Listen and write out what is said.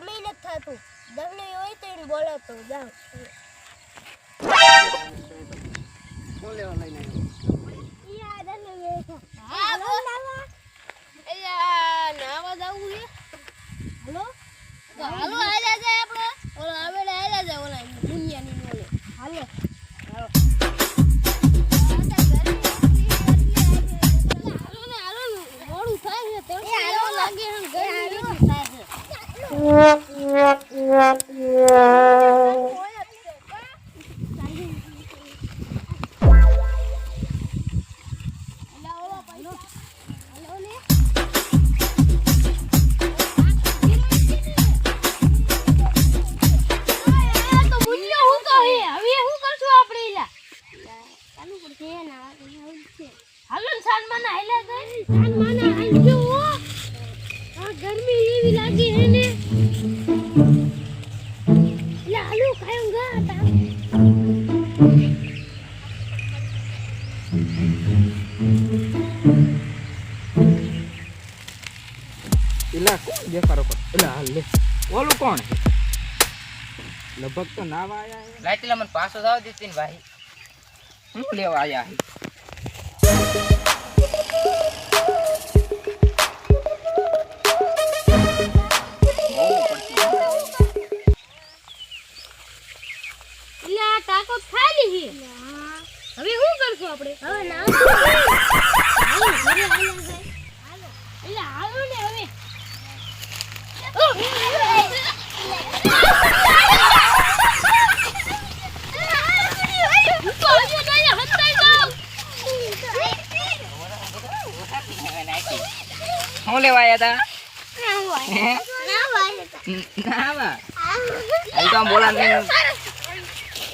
કામે નથી થતું. દવલી હોય તો એને બોલાવતો જાઉં. હાલો? તો જાય આપણે. ઓલો આવેલા આયલા જાય ઓલા દુનિયાની ઓલે હાલો. હાલો. ને હાલો મોડું થાય છે લાગે હાલો ને આ તો બુલ્યો હું તો શું કરશું આપણે એલા ચાલુ પડશે ના હાલો ને સાન માના હાલ્યા જાય. સાન માના હાલજો હો. આ ગરમી એવી લાગી હે ને લાલુ કાયમ ગા તા એલા કોણ દેખાડો કર? એલા લે. ઓલું કોણ લગભગ તો નાવા આયા લાઈટલા મને પાછો જાવ દીતીન ભાઈ. શું લેવા આયા હે આ ટાંકો ખાલી છે. હવે શું કરશું આપણે? હવે ના એટલે હાલો ને હવે શું આમ બોલા